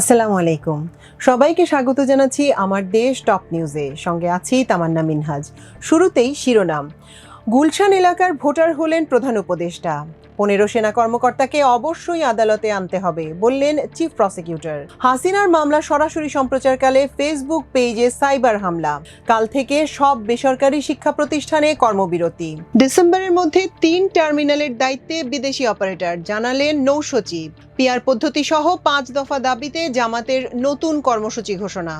আসসালামু আলাইকুম। সবাইকে স্বাগত জানাচ্ছি আমার দেশ টপ নিউজে। সঙ্গে আছি তামান্না মিনহাজ। শুরুতেই শিরোনাম। গুলশান এলাকার ভোটার হলেন প্রধান উপদেষ্টা। পনেরো সেনা কর্মকর্তাকে অবশ্যই আদালতে আনতে হবে, বললেন চিফ প্রসিকিউটর। হাসিনার মামলা সরাসরি সম্প্রচারকালে ফেসবুক পেজে সাইবার হামলা। কাল থেকে সব বেসরকারি শিক্ষা প্রতিষ্ঠানে কর্মবিরতি। ডিসেম্বরের মধ্যে তিন টার্মিনালের দায়িত্বে বিদেশি অপারেটর, জানালেন নৌসচিব পিয়ার পদ্ধতি সহ পাঁচ দফা দাবিতে জামাতের নতুন কর্মসূচি ঘোষণা।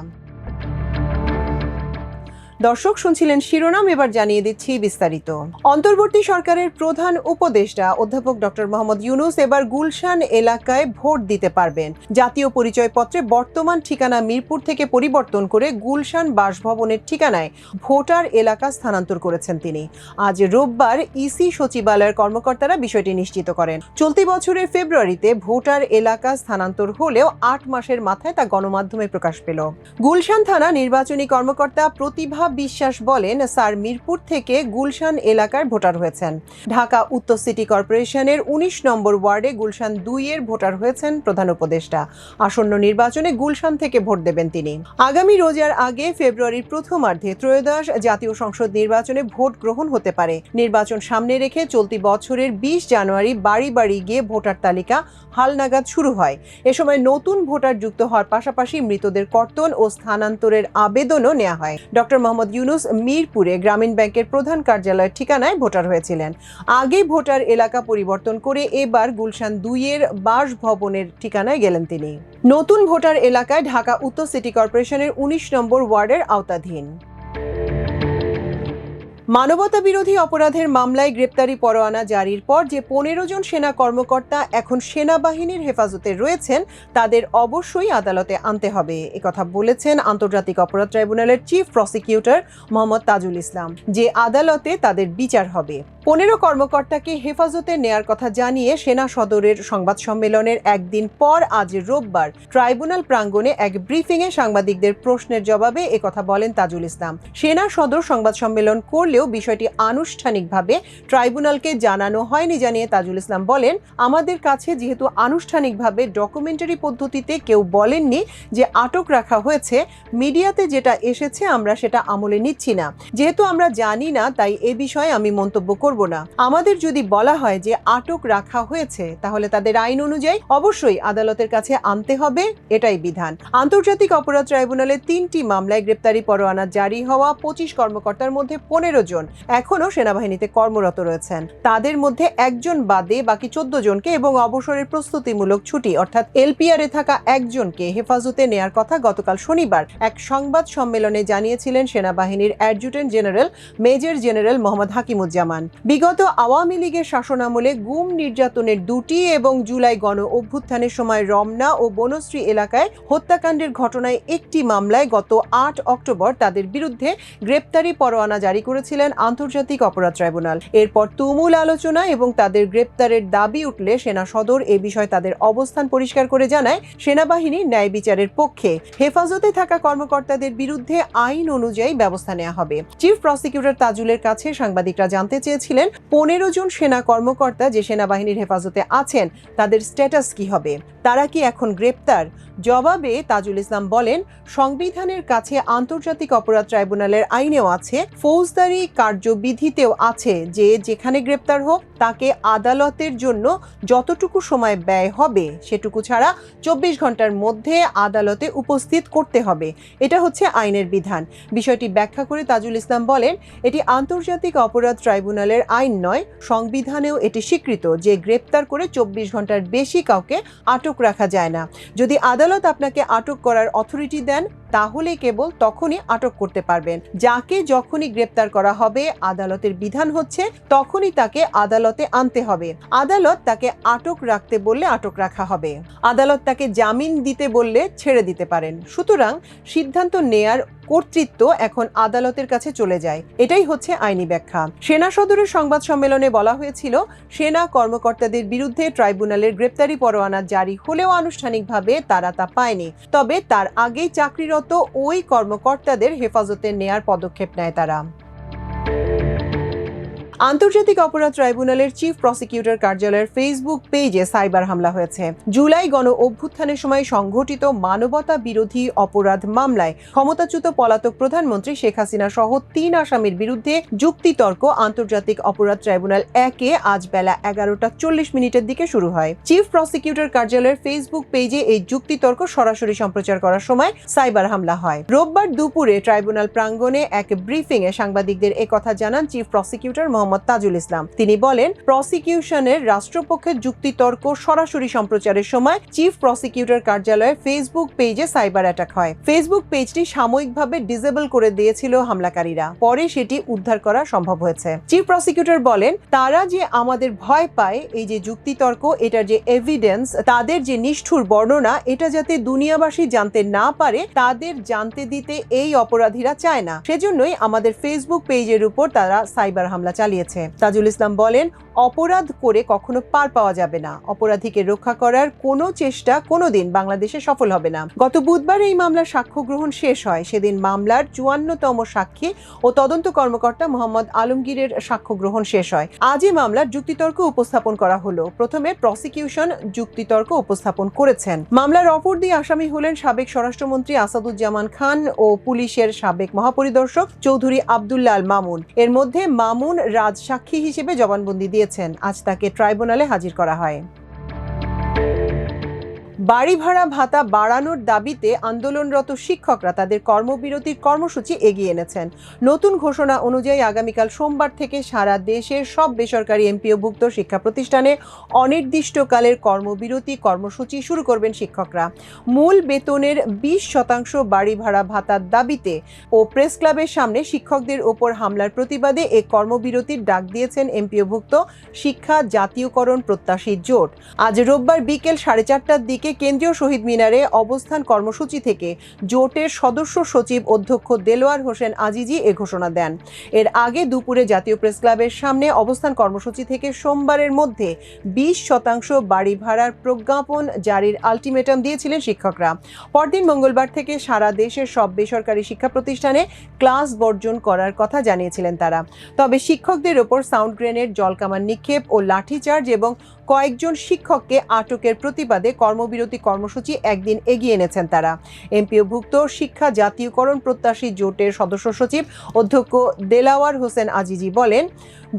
দর্শক শুনছিলেন শিরোনাম, এবার জানিয়ে দিচ্ছি বিস্তারিত। অন্তর্বর্তী সরকারের প্রধান উপদেষ্টা অধ্যাপক ডক্টর মোহাম্মদ ইউনুস এবার গুলশান এলাকায় ভোট দিতে পারবেন। জাতীয় পরিচয়পত্রে বর্তমান ঠিকানা মিরপুর থেকে পরিবর্তন করে গুলশান বাসভবনের ঠিকানায় ভোটার এলাকা স্থানান্তর করেছেন তিনি। আজ রোববার ইসি সচিবালয়ের কর্মকর্তারা বিষয়টি নিশ্চিত করেন। চলতি বছরের ফেব্রুয়ারিতে ভোটার এলাকা স্থানান্তর হলেও আট মাসের মাথায় তা গণমাধ্যমে প্রকাশ পেল। গুলশান থানা নির্বাচনী কর্মকর্তা প্রতিভা বিশ্বাস বলেন স্যার মিরপুর থেকে গুলশান এলাকার ভোটার হয়েছেন। ঢাকা উত্তর সিটি কর্পোরেশনের উনিশ নম্বর ওয়ার্ডে গুলশান দুই এর ভোটার হয়েছেন প্রধান উপদেষ্টা। আসন্ন নির্বাচনে গুলশান থেকে ভোট দেবেন তিনি। আগামী রোজার আগে ফেব্রুয়ারির প্রথমার্ধে ত্রয়োদশ জাতীয় সংসদ নির্বাচনে ভোট গ্রহণ হতে পারে। নির্বাচন সামনে রেখে চলতি বছরের বিশ জানুয়ারি বাড়ি বাড়ি গিয়ে ভোটার তালিকা হালনাগাদ শুরু হয়। এ সময় নতুন ভোটার যুক্ত হওয়ার পাশাপাশি মৃতদের কর্তন ও স্থানান্তরের আবেদনও নেওয়া হয়। ডক্টর মোহাম্মদ ইউনুস মিরপুরে গ্রামীণ ব্যাংকের প্রধান কার্যালয়ের ঠিকানায় ভোটার হয়েছিলেন। আগে ভোটার এলাকা পরিবর্তন করে এবার গুলশান দুইয়ের বাসভবনের ঠিকানায় গেলেন তিনি। নতুন ভোটার এলাকায় ঢাকা উত্তর সিটি কর্পোরেশনের উনিশ নম্বর ওয়ার্ডের আওতাধীন। মানবতা বিরোধী অপরাধের মামলায় গ্রেপ্তারি পরোয়ানা জারির পর যে পনেরো জন সেনা কর্মকর্তা এখন সেনাবাহিনীর হেফাজতে রয়েছেন, তাদের অবশ্যই আদালতে আনতে হবে। একথা বলেছেন আন্তর্জাতিক অপরাধ ট্রাইব্যুনালের চিফ প্রসিকিউটর মোহাম্মদ তাজুল ইসলাম, যে আদালতে তাদের বিচার হবে। পনেরো কর্মকর্তাকে হেফাজতে নেয়ার কথা জানিয়ে সেনা সদরের সংবাদ সম্মেলনের একদিন পর আজ রোববার ট্রাইব্যুনাল প্রাঙ্গণে এক ব্রিফিংয়ে সাংবাদিকদের প্রশ্নের জবাবে একথা বলেন তাজুল ইসলাম। সেনা সদর সংবাদ সম্মেলন করলেও বিষয়টি আনুষ্ঠানিকভাবে ট্রাইব্যুনালকে জানানো হয়নি জানিয়ে তাজুল ইসলাম বলেন, আমাদের কাছে যেহেতু আনুষ্ঠানিকভাবে ডকুমেন্টারি পদ্ধতিতে কেউ বলেননি যে আটক রাখা হয়েছে, মিডিয়াতে যেটা এসেছে আমরা সেটা আমলে নিচ্ছি না। যেহেতু আমরা জানি না, তাই এ বিষয়ে আমি মন্তব্য করব না। আমাদের যদি বলা হয় যে আটক রাখা হয়েছে, তাহলে তাদের আইন অনুযায়ী অবশ্যই আদালতের কাছে আনতে হবে, এটাই বিধান। আন্তর্জাতিক অপরাধ ট্রাইব্যুনালের তিনটি মামলায় গ্রেপ্তারি পরোয়ানা জারি হওয়া পঁচিশ কর্মকর্তার মধ্যে পনেরো জন এখনও সেনাবাহিনীতে কর্মরত রয়েছেন। তাদের মধ্যে একজন বাদে, বাকি চোদ্দ জনকে এবং অবসরের প্রস্তুতিমূলক ছুটি, অর্থাৎ এলপিআর থাকা একজনকে হেফাজতে নেয়ার কথা গতকাল শনিবার এক সংবাদ সম্মেলনে জানিয়েছিলেন সেনাবাহিনীর adjutant general major general Mohammad Hakimuzzaman. বিগত আওয়ামী লীগের শাসনামলে গুম নির্যাতনের দুটি এবং জুলাই গণ অভ্যুত্থানের সময় রমনা ও বনশ্রী এলাকায় হত্যাকাণ্ডের ঘটনায় একটি মামলায় গত আট অক্টোবর তাদের বিরুদ্ধে গ্রেপ্তারি পরোয়ানা জারি করেছিলেন আন্তর্জাতিক অপরাধ ট্রাইব্যুনাল। এরপর তুমুল আলোচনা এবং তাদের গ্রেপ্তারের দাবি উঠলে সেনা সদর এ বিষয়ে তাদের অবস্থান পরিষ্কার করে জানায় সেনাবাহিনী ন্যায় বিচারের পক্ষে। হেফাজতে থাকা কর্মকর্তাদের বিরুদ্ধে আইন অনুযায়ী ব্যবস্থা নেওয়া হবে। চিফ প্রসিকিউটর তাজুলের কাছে সাংবাদিকরা জানতে চেয়েছিলেন পনেরো জন সেনা কর্মকর্তা যে সেনাবাহিনীর হেফাজতে আছেন, তাদের স্ট্যাটাস কি হবে? তারা কি এখন গ্রেপ্তার? জবাবে তাজুল ইসলাম বলেন, সংবিধানের কাছে আন্তর্জাতিক অপরাধ ট্রাইব্যুনালের আইনেও আছে, ফৌজদারি কার্যবিধিতেও আছে যে যেখানে গ্রেপ্তার হোক, তাকে আদালতের জন্য যতটুকু সময় ব্যয় হবে সেটুকু ছাড়া চব্বিশ ঘণ্টার মধ্যে আদালতে উপস্থিত করতে হবে। এটা হচ্ছে আইনের বিধান। বিষয়টি ব্যাখ্যা করে তাজুল ইসলাম বলেন, এটি আন্তর্জাতিক অপরাধ ট্রাইব্যুনালের আইন নয়, সংবিধানেও এটি স্বীকৃত যে গ্রেপ্তার করে চব্বিশ ঘণ্টার বেশি কাউকে আটক রাখা যায় না। যদি আদালত আপনাকে আটক করার অথরিটি দেন তাহলে কেবল তখনই আটক করতে পারবেন। যাকে যখনই গ্রেপ্তার করা হবে, আদালতের বিধান হচ্ছে তখনই তাকে আদালতে আনতে হবে। আদালত তাকে আটক রাখতে বললে আটক রাখা হবে। আদালত তাকে জামিন দিতে বললে ছেড়ে দিতে পারেন। সুতরাং সিদ্ধান্ত নেয়ার কর্তৃত্ব এখন আদালতের কাছে চলে যায়। এটাই হচ্ছে আইনি ব্যাখ্যা। সেনা সদরের সংবাদ সম্মেলনে বলা হয়েছিল, সেনা কর্মকর্তাদের বিরুদ্ধে ট্রাইব্যুনালের গ্রেপ্তারি পরোয়ানা জারি হলেও আনুষ্ঠানিকভাবে তারা তা পায়নি। তবে তার আগেই চাকরিরত ওই কর্মকর্তাদের হেফাজতে নেয়ার পদক্ষেপ নেয় তারা। আন্তর্জাতিক অপরাধ ট্রাইব্যুনালের চিফ প্রসিকিউটর কার্যালয়ের ফেসবুক পেজে সাইবার হামলা হয়েছে। জুলাই গণ অভ্যুত্থানের সময় সংঘটিত মানবতা বিরোধী অপরাধ মামলায় ক্ষমতাচ্যুত পলাতক প্রধানমন্ত্রী শেখ হাসিনা সহ তিন আসামির বিরুদ্ধে যুক্তিতর্ক আন্তর্জাতিক অপরাধ ট্রাইব্যুনাল একে আজ বেলা এগারোটা চল্লিশ মিনিটের দিকে শুরু হয়। চিফ প্রসিকিউটর কার্যালয়ের ফেসবুক পেজে এই যুক্তিতর্ক সরাসরি সম্প্রচার করার সময় সাইবার হামলা হয়। রোববার দুপুরে ট্রাইব্যুনাল প্রাঙ্গণে এক ব্রিফিং এ সাংবাদিকদের একথা জানান চিফ প্রসিকিউটর মোহাম্মদ তাজুল ইসলাম। তিনি বলেন, প্রসিকিউশনের রাষ্ট্রপক্ষের যুক্তিতর্ক সরাসরি সম্প্রচারের সময় চিফ প্রসিকিউটর কার্যালয়ের ফেসবুক পেজে সাইবার অ্যাটাক হয়। ফেসবুক পেজটি সাময়িকভাবে ডিসেবল করে দিয়েছিল হামলাকারীরা। পরে সেটি উদ্ধার করা সম্ভব হয়েছে। চিফ প্রসিকিউটর বলেন, তারা যে আমাদের ভয় পায়, এই যে যুক্তিতর্ক, এটার যে এভিডেন্স তাদের যে নিষ্ঠুর বর্ণনা, এটা যাতে দুনিয়াবাসী জানতে না পারে, তাদের জানতে দিতে এই অপরাধীরা চায় না। সেজন্যই আমাদের ফেসবুক পেজের উপর তারা সাইবার হামলা চালিয়েছে তাজুল ইসলাম বলেন, অপরাধ করে কখনো পার পাওয়া যাবে না। অপরাধীকে রক্ষা করার কোনো চেষ্টা কোনোদিন বাংলাদেশে সফল হবে না। গত বুধবার এই মামলার সাক্ষ্য গ্রহণ শেষ হয়। সেদিন মামলার চুয়ান্নতম সাক্ষী ও তদন্ত কর্মকর্তা মোহাম্মদ আলমগীরের সাক্ষ্য গ্রহণ শেষ হয়। আজই মামলার যুক্তিতর্ক উপস্থাপন করা হলো। প্রথমে প্রসিকিউশন যুক্তিতর্ক উপস্থাপন করেছেন। মামলার অপর দুই আসামি হলেন সাবেক স্বরাষ্ট্রমন্ত্রী আসাদুজ্জামান খান ও পুলিশের সাবেক মহাপরিদর্শক চৌধুরী আবদুল্লাহ আল মামুন। এর মধ্যে মামুন, রাজ সাক্ষী হিসেবে জবানবন্দি দিয়েছেন। আজ তাকে ট্রাইব্যুনালে হাজির করা হয়। বাড়ি ভাড়া ভাতা বাড়ানোর দাবিতে আন্দোলনরত শিক্ষকরা তাদের কর্মবিরতির কর্মসূচি এগিয়ে এনেছেন। নতুন ঘোষণা অনুযায়ী আগামীকাল সোমবার থেকে সারা দেশের সব বেসরকারি এমপিওভুক্ত শিক্ষা প্রতিষ্ঠানে অনির্দিষ্টকালের কর্মবিরতি কর্মসূচি শুরু করবেন শিক্ষকরা। মূল বেতনের বিশ শতাংশ বাড়ি ভাড়া ভাতার দাবিতে ও প্রেস ক্লাবের সামনে শিক্ষকদের ওপর হামলার প্রতিবাদে এ কর্মবিরতির ডাক দিয়েছেন এমপিওভুক্ত শিক্ষা জাতীয়করণ প্রত্যাশী জোট। আজ রোববার বিকেল সাড়ে চারটার দিকে কেন্দ্রীয় শহীদ মিনারে অবস্থান কর্মসূচি থেকে জোটের সদস্য সচিব অধ্যক্ষ দেলোয়ার হোসেন আজিজি এ ঘোষণা দেন। এর আগে দুপুরে জাতীয় প্রেস ক্লাবের সামনে অবস্থান কর্মসূচি থেকে সোমবারের মধ্যে বিশ শতাংশ বাড়ি ভাড়ার প্রজ্ঞাপন জারির আলটিমেটাম দিয়েছিলেন শিক্ষকরা। পরদিন মঙ্গলবার থেকে সারা দেশের সব বেসরকারি শিক্ষা প্রতিষ্ঠানে ক্লাস বর্জন করার কথা জানিয়েছিলেন তারা। তবে শিক্ষকদের ওপর সাউন্ড গ্রেনেড জলকামান নিক্ষেপ ও লাঠিচার্জ এবং কয়েকজন শিক্ষককে আটকের প্রতিবাদে কর্মবিরতি কর্মসূচি একদিন এগিয়ে এনেছেন তারা। এমপিওভুক্ত শিক্ষা জাতীয়করণ প্রত্যাশী জোটের সদস্য সচিব অধ্যক্ষ দেলাওয়ার হোসেন আজিজি বলেন,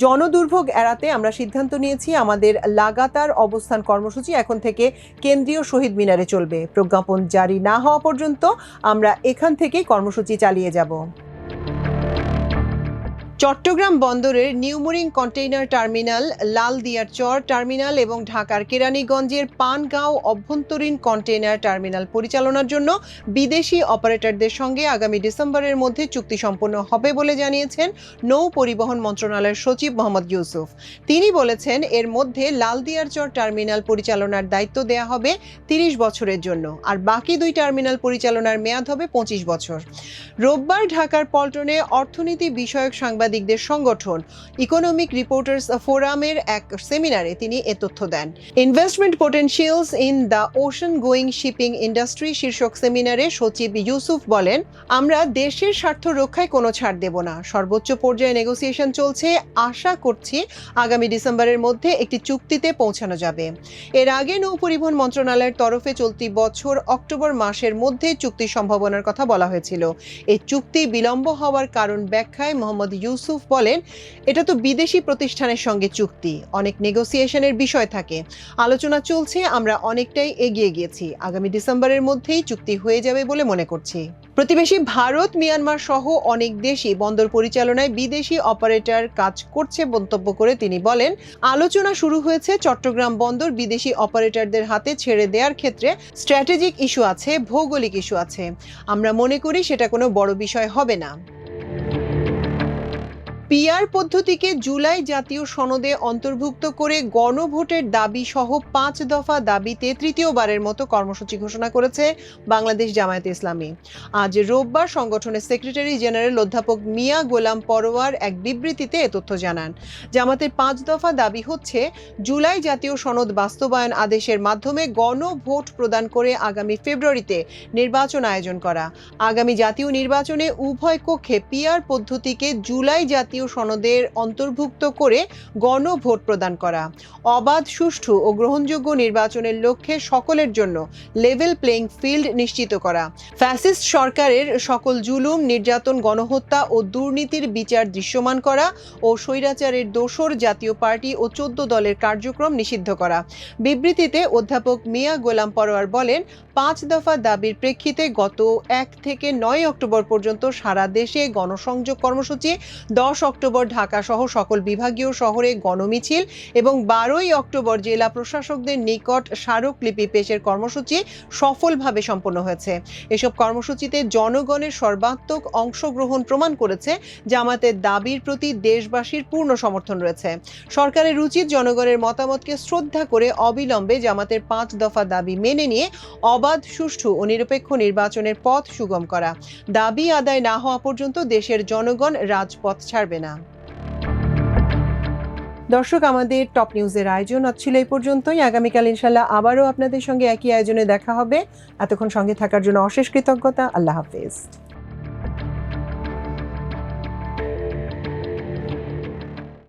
জনদুর্ভোগ এড়াতে আমরা সিদ্ধান্ত নিয়েছি আমাদের লাগাতার অবস্থান কর্মসূচি এখন থেকে কেন্দ্রীয় শহীদ মিনারে চলবে। প্রজ্ঞাপন জারি না হওয়া পর্যন্ত আমরা এখান থেকেই কর্মসূচি চালিয়ে যাব। চট্টগ্রাম বন্দরের নিউমোরিং কন্টেইনার টার্মিনাল, লালদিয়ার চর টার্মিনাল এবং ঢাকার কেরানীগঞ্জের পানগাঁও অভ্যন্তরীণ কন্টেইনার টার্মিনাল পরিচালনার জন্য বিদেশি অপারেটরদের সঙ্গে আগামী ডিসেম্বরের মধ্যে চুক্তি সম্পন্ন হবে বলে জানিয়েছেন নৌ পরিবহন মন্ত্রণালয়ের সচিব মোহাম্মদ ইউসুফ। তিনি বলেছেন, এর মধ্যে লালদিয়ার চর টার্মিনাল পরিচালনার দায়িত্ব দেয়া হবে তিরিশ বছরের জন্য, আর বাকি দুই টার্মিনাল পরিচালনার মেয়াদ হবে পঁচিশ বছর। রোববার ঢাকার পল্টনে অর্থনীতি বিষয়ক সাংবাদিকদের সংগঠন ইকোনমিক রিপোর্টার্স ফোরামের এক সেমিনারে তিনি এ তথ্য দেন। Investment potentials in the ocean going shipping industry শীর্ষক সেমিনারে সচিব ইউসুফ বলেন, আমরা দেশের স্বার্থ রক্ষায় কোনো ছাড় দেব না। সর্বোচ্চ পর্যায়ে নেগোসিয়েশন চলছে। আশা করছি আগামী ডিসেম্বরের মধ্যে একটি চুক্তিতে পৌঁছানো যাবে। এর আগে নৌ পরিবহন মন্ত্রণালয়ের তরফে চলতি বছর অক্টোবর মাসের মধ্যে চুক্তির সম্ভাবনার কথা বলা হয়েছিল। এই চুক্তি বিলম্ব হওয়ার কারণ ব্যাখ্যায় মোহাম্মদ ইউসুফ বলেন, এটা তো বিদেশি প্রতিষ্ঠানের সঙ্গে চুক্তি। অনেক নেগোসিয়েশনের বিষয় থাকে। আলোচনা চলছে, আমরা অনেকটাই এগিয়ে গিয়েছি। আগামী ডিসেম্বরের মধ্যেই চুক্তি হয়ে যাবে বলে মনে করছি। প্রতিবেশী ভারত, মিয়ানমার সহ অনেক দেশই বন্দর পরিচালনায় বিদেশি অপারেটর কাজ করছে মন্তব্য করে তিনি বলেন, আলোচনা শুরু হয়েছে, চট্টগ্রাম বন্দর বিদেশি অপারেটরদের হাতে ছেড়ে দেওয়ার ক্ষেত্রে স্ট্র্যাটেজিক ইস্যু আছে, ভৌগোলিক ইস্যু আছে। আমরা মনে করি সেটা কোনো বড় বিষয় হবে না। পিআর পদ্ধতিকে জুলাই জাতীয় সনদে অন্তর্ভুক্ত করে গণভোটের দাবি সহ পাঁচ দফা দাবিতে তৃতীয়বারের মতো কর্মসূচি ঘোষণা করেছে বাংলাদেশ জামায়াতে ইসলামী। আজ রোববার সংগঠনের সেক্রেটারি জেনারেল অধ্যাপক মিয়া গোলাম পরোয়ার এক বিবৃতিতে এ তথ্য জানান। জামাতের পাঁচ দফা দাবি হচ্ছে, জুলাই জাতীয় সনদ বাস্তবায়ন আদেশের মাধ্যমে গণভোট প্রদান করে আগামী ফেব্রুয়ারিতে নির্বাচন আয়োজন করা। আগামী জাতীয় নির্বাচনে উভয় কক্ষে পিআর পদ্ধতিকে জুলাই জাতীয় জাতীয় সনদের অন্তর্ভুক্ত করে গণভোট প্রদান করা। অবাধ, সুষ্ঠু ও গ্রহণযোগ্য নির্বাচনের লক্ষ্যে সকলের জন্য লেভেল প্লেইং ফিল্ড নিশ্চিত করা। ফ্যাসিস্ট সরকারের সকল জুলুম, নির্যাতন, গণহত্যা ও দুর্নীতির বিচার দৃশ্যমান করা ও স্বৈরাচারের দোসর জাতীয় পার্টি ও চোদ্দ দলের কার্যক্রম নিষিদ্ধ করা। বিবৃতিতে অধ্যাপক মিয়া গোলাম পরোয়ার বলেন, পাঁচ দফা দাবির প্রেক্ষিতে গত এক থেকে নয় অক্টোবর পর্যন্ত সারা দেশে গণসংযোগ কর্মসূচি দশ অক্টোবর ঢাকা সহ সকল বিভাগীয় শহরে গণমিছিল এবং বারোই অক্টোবর জেলা প্রশাসকদের নিকট স্মারকলিপি পেশের কর্মসূচি সফলভাবে সম্পন্ন হয়েছে। এসব কর্মসূচিতে জনগণের সর্বাত্মক অংশগ্রহণ প্রমাণ করেছে জামাতের দাবির প্রতি দেশবাসীর পূর্ণ সমর্থন রয়েছে। সরকারের উচিত জনগণের মতামতকে শ্রদ্ধা করে অবিলম্বে জামাতের পাঁচ দফা দাবি মেনে নিয়ে অবাধ, সুষ্ঠু ও নিরপেক্ষ নির্বাচনের পথ সুগম করা। দাবি আদায় না হওয়া পর্যন্ত দেশের জনগণ রাজপথ ছাড়বে। না। দর্শক, আমাদের টপ নিউজের আয়োজন আজ ছিল এই পর্যন্তই। আগামীকাল ইনশাল্লাহ আবারও আপনাদের সঙ্গে একই আয়োজনে দেখা হবে। এতক্ষণ সঙ্গে থাকার জন্য অশেষ কৃতজ্ঞতা। আল্লাহ হাফেজ।